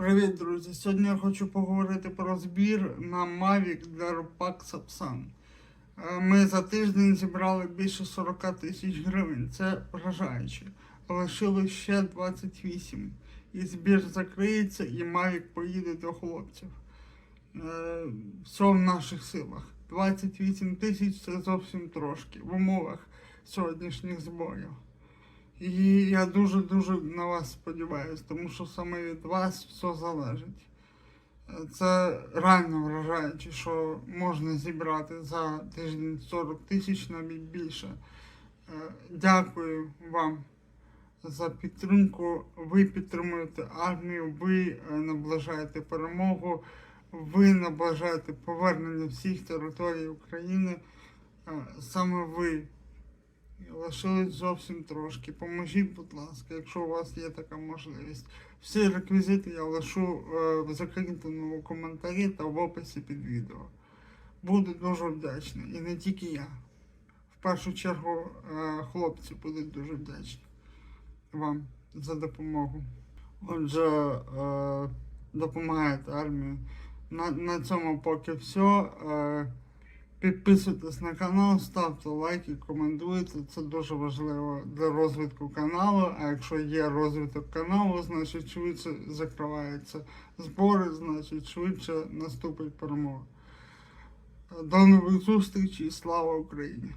Привіт, друзі! Сьогодні я хочу поговорити про збір на Mavic для Rupak Sapsan. Е, Ми за тиждень зібрали більше 40 тисяч гривень. Це вражаюче. Лишилось ще 28. І збір закриється, і Mavic поїде до хлопців. Е, Все в наших силах. 28 тисяч це зовсім трошки в умовах сьогоднішніх зборів. І я дуже-дуже на вас сподіваюся, тому що саме від вас все залежить. Це реально вражаюче, що можна зібрати за тиждень 40 тисяч, навіть більше. Е, Дякую вам за підтримку. Ви підтримуєте армію, ви е, наближаєте перемогу, ви наближаєте повернення всіх територій України. Е, Саме ви Лишилось зовсім трошки. Поможіть, будь ласка, якщо у вас є така можливість. Всі реквізити я лишу е, в закріпленому коментарі та в описі під відео. Буду дуже вдячний. І не тільки я. В першу чергу е, хлопці будуть дуже вдячні вам за допомогу. Отже, е, допомагаєте армії. На, на цьому поки все. Підписуйтесь на канал, ставте лайки, коментуйте. Це дуже важливо для розвитку каналу. А якщо є розвиток каналу, значить швидше закриваються збори, значить швидше наступить перемога. До нових зустрічей. Слава Україні!